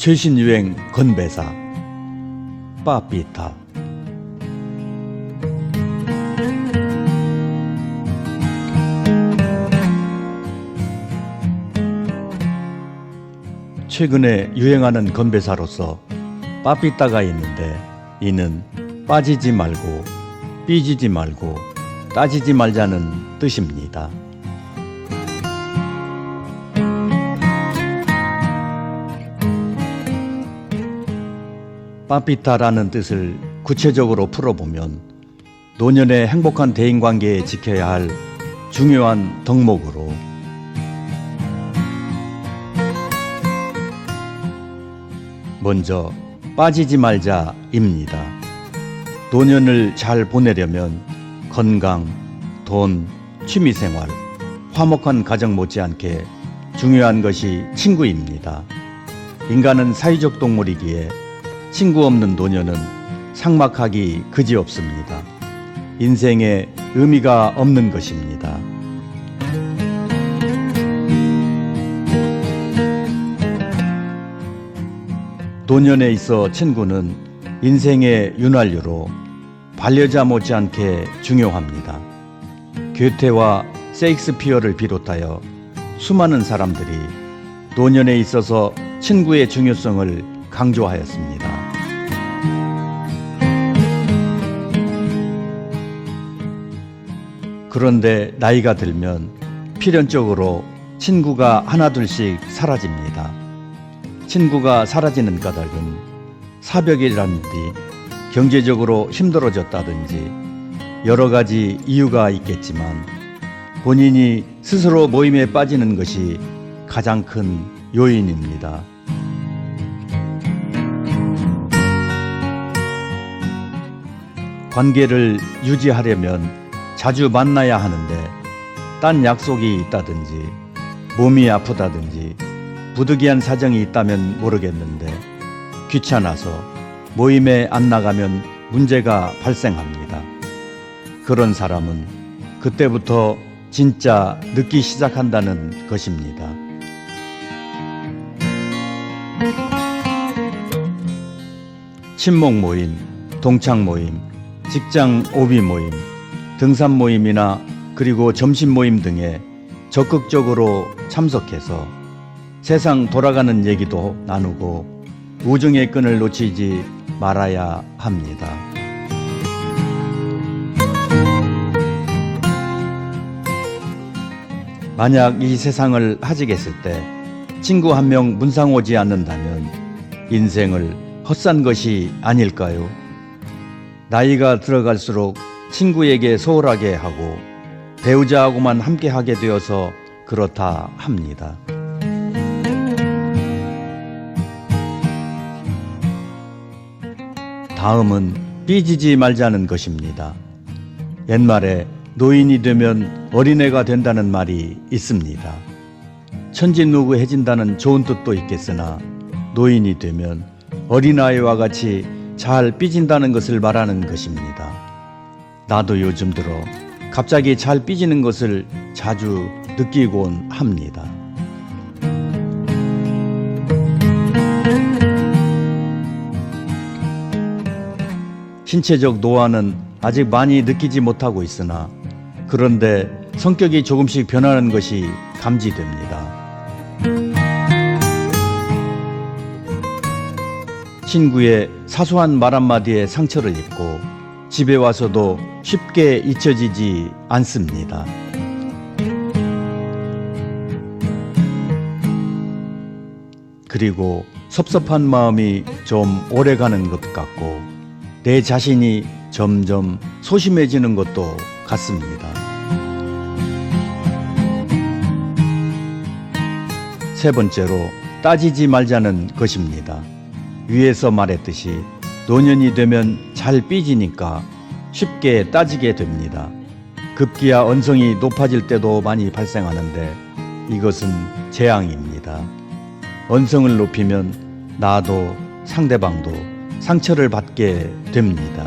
최신 유행 건배사 빠삐타 최근에 유행하는 건배사로서 빠삐따가 있는데 이는 빠지지 말고 삐지지 말고 따지지 말자는 뜻입니다. 빠삐따라는 뜻을 구체적으로 풀어보면 노년의 행복한 대인관계에 지켜야 할 중요한 덕목으로 먼저 빠지지 말자입니다. 노년을 잘 보내려면 건강, 돈, 취미생활, 화목한 가정 못지않게 중요한 것이 친구입니다. 인간은 사회적 동물이기에 친구 없는 노년은 상막하기 그지없습니다. 인생에 의미가 없는 것입니다. 노년에 있어 친구는 인생의 윤활유로 반려자 못지않게 중요합니다. 괴테와 세익스피어를 비롯하여 수많은 사람들이 노년에 있어서 친구의 중요성을 강조하였습니다. 그런데 나이가 들면 필연적으로 친구가 하나둘씩 사라집니다. 친구가 사라지는 까닭은 사벽이라든지 경제적으로 힘들어졌다든지 여러 가지 이유가 있겠지만 본인이 스스로 모임에 빠지는 것이 가장 큰 요인입니다. 관계를 유지하려면 자주 만나야 하는데 딴 약속이 있다든지 몸이 아프다든지 부득이한 사정이 있다면 모르겠는데 귀찮아서 모임에 안 나가면 문제가 발생합니다. 그런 사람은 그때부터 진짜 늦기 시작한다는 것입니다. 친목 모임, 동창 모임, 직장 오비 모임, 등산 모임이나 그리고 점심 모임 등에 적극적으로 참석해서 세상 돌아가는 얘기도 나누고 우정의 끈을 놓치지 말아야 합니다. 만약 이 세상을 하직했을 때 친구 한 명 문상 오지 않는다면 인생을 헛산 것이 아닐까요? 나이가 들어갈수록 친구에게 소홀하게 하고 배우자하고만 함께 하게 되어서 그렇다 합니다. 다음은 삐지지 말자는 것입니다. 옛말에 노인이 되면 어린애가 된다는 말이 있습니다. 천진누구해진다는 좋은 뜻도 있겠으나 노인이 되면 어린아이와 같이 잘 삐진다는 것을 말하는 것입니다. 나도 요즘 들어 갑자기 잘 삐지는 것을 자주 느끼곤 합니다. 신체적 노화는 아직 많이 느끼지 못하고 있으나 그런데 성격이 조금씩 변하는 것이 감지됩니다. 친구의 사소한 말 한마디에 상처를 입고 집에 와서도 쉽게 잊혀지지 않습니다. 그리고 섭섭한 마음이 좀 오래 가는 것 같고 내 자신이 점점 소심해지는 것도 같습니다. 세 번째로 따지지 말자는 것입니다. 위에서 말했듯이 노년이 되면 잘 삐지니까 쉽게 따지게 됩니다. 급기야 언성이 높아질 때도 많이 발생하는데 이것은 재앙입니다. 언성을 높이면 나도 상대방도 상처를 받게 됩니다.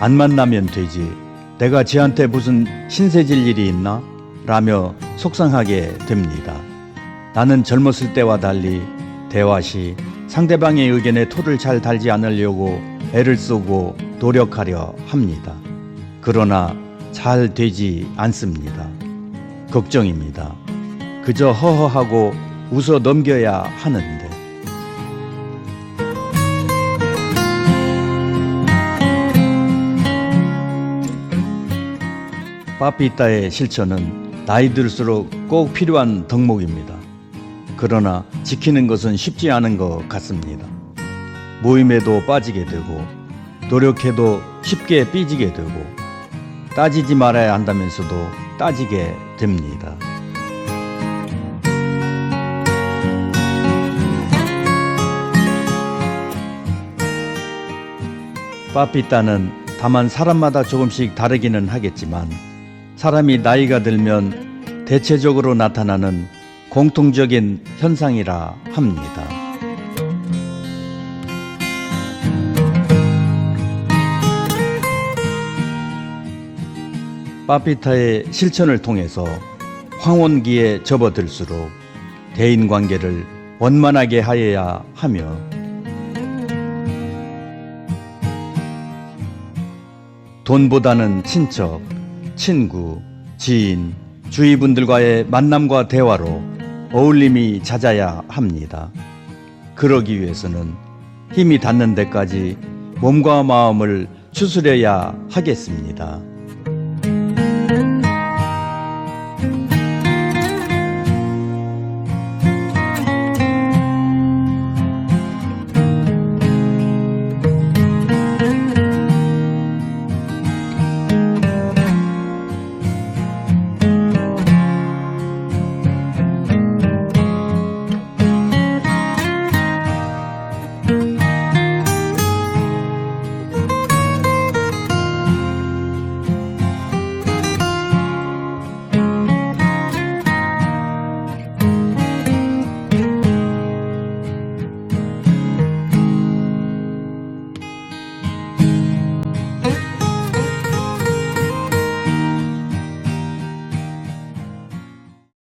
안 만나면 되지. 내가 쟤한테 무슨 신세질 일이 있나? 라며 속상하게 됩니다. 나는 젊었을 때와 달리 대화 시 상대방의 의견에 토를 잘 달지 않으려고 애를 쓰고 노력하려 합니다. 그러나 잘 되지 않습니다. 걱정입니다. 그저 허허하고 웃어 넘겨야 하는데. 빠삐따의 실천은 나이 들수록 꼭 필요한 덕목입니다. 그러나 지키는 것은 쉽지 않은 것 같습니다. 모임에도 빠지게 되고 노력해도 쉽게 삐지게 되고 따지지 말아야 한다면서도 따지게 됩니다. 빠삐따는 다만 사람마다 조금씩 다르기는 하겠지만 사람이 나이가 들면 대체적으로 나타나는 공통적인 현상이라 합니다. 빠삐타의 실천을 통해서 황혼기에 접어들수록 대인 관계를 원만하게 하여야 하며 돈보다는 친척, 친구, 지인, 주위 분들과의 만남과 대화로 어울림이 잦아야 합니다. 그러기 위해서는 힘이 닿는 데까지 몸과 마음을 추스려야 하겠습니다.